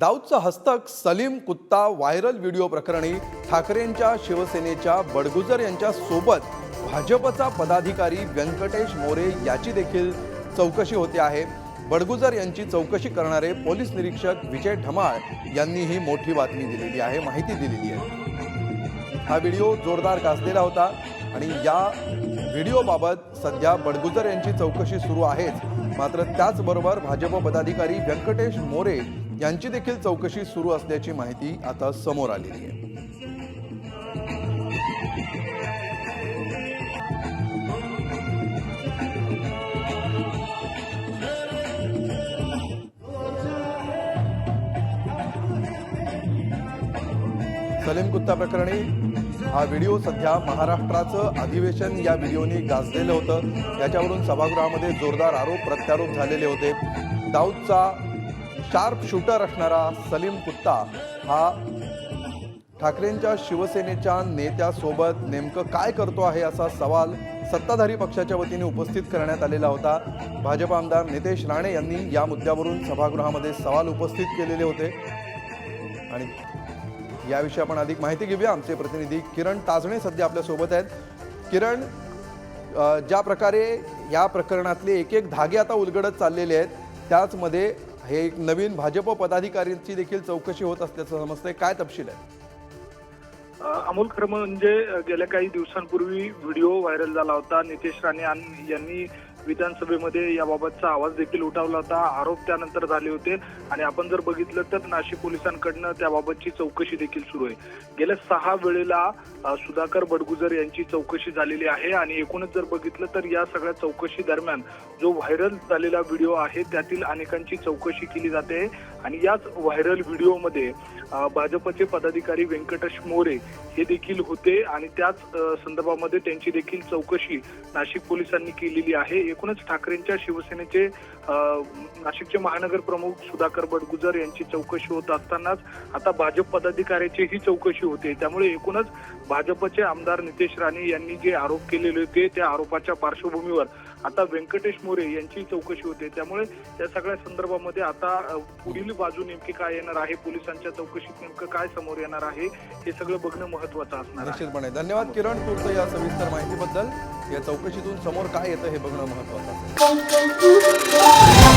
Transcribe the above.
दाऊदचं हस्तक सलीम कुत्ता viral video प्रकरणी ठाकरेंच्या शिवसेनेच्या बडगुजर यांच्या सोबत भाजपचा पदाधिकारी व्यंकटेश मोरे याची देखील चौकशी होते आहे. बडगुजर यांची चौकशी करणारे पोलीस निरीक्षक विजय ढमाळ यांनी ही मोठी बातमी दिलेली आहे माहिती दिलेली आहे. हा व्हिडिओ जोरदार गाजलेला होता आणि या व्हिडिओबाबत सध्या बडगुजर यांची चौकशी सुरू आहेच. मात्र त्याचबरोबर भाजप पदाधिकारी व्यंकटेश मोरे यांची देखील चौकशी सुरू असल्याची माहिती आता समोर आलेली आहे. सलीम कुत्ता प्रकरणी हा व्हिडिओ सध्या महाराष्ट्राचं अधिवेशन या व्हिडिओने गाजलेलं होतं. याच्यावरून सभागृहामध्ये जोरदार आरोप प्रत्यारोप झालेले होते. दाऊदचा शार्प शूटर असणारा सलीम कुत्ता हा ठाकरेंच्या शिवसेनेच्या नेत्यासोबत नेमकं काय करतो आहे असा सवाल सत्ताधारी पक्षाच्या वतीने उपस्थित करण्यात आलेला होता. भाजप आमदार नितेश राणे यांनी या मुद्द्यावरून सभागृहामध्ये सवाल उपस्थित केलेले होते. आणि याविषयी आपण अधिक माहिती घेऊया. आमचे प्रतिनिधी किरण ताजणे सध्या आपल्यासोबत आहेत. किरण ज्या प्रकारे या प्रकरणातले एक एक धागे आता उलगडत चाललेले आहेत त्याचमध्ये हे एक नवीन भाजप पदाधिकाऱ्यांची देखील चौकशी होत असल्याचं समजतंय. काय तपशील आहे? अमोल खरं म्हणजे गेल्या काही दिवसांपूर्वी व्हिडिओ व्हायरल झाला होता. नितेश राणे यांनी विधानसभेमध्ये याबाबतचा आवाज देखील उठावला होता. आरोप त्यानंतर झाले होते. आणि आपण जर बघितलं तर नाशिक पोलिसांकडनं त्याबाबतची चौकशी देखील सुरू आहे. गेल्या सहा वेळेला सुधाकर बडगुजर यांची चौकशी झालेली आहे. आणि एकूणच जर बघितलं तर या सगळ्या चौकशी दरम्यान जो व्हायरल झालेला व्हिडिओ आहे त्यातील अनेकांची चौकशी केली जाते. आणि याच व्हायरल व्हिडिओमध्ये भाजपचे पदाधिकारी व्यंकटेश मोरे हे देखील होते. आणि त्याच संदर्भामध्ये त्यांची देखील चौकशी नाशिक पोलिसांनी केलेली आहे. एकूणच ठाकरेंच्या शिवसेनेचे नाशिकचे महानगर प्रमुख सुधाकर बडगुजर यांची चौकशी होत असतानाच आता भाजप पदाधिकाऱ्याची ही चौकशी होते. त्यामुळे एकूणच भाजपचे आमदार नितेश राणे यांनी जे आरोप केलेले होते त्या आरोपाच्या पार्श्वभूमीवर आता व्यंकटेश मोरे यांची चौकशी होते. त्यामुळे या सगळ्या संदर्भामध्ये आता पुढील बाजू नेमकी काय येणार आहे? पोलिसांच्या चौकशीत नेमकं काय समोर येणार आहे? हे सगळं बघणं महत्वाचं असणार निश्चितपणे. धन्यवाद किरण तुर्त या सविस्तर माहितीबद्दल. या चौकशीतून समोर काय येतं हे बघणं महत्वाचं आहे.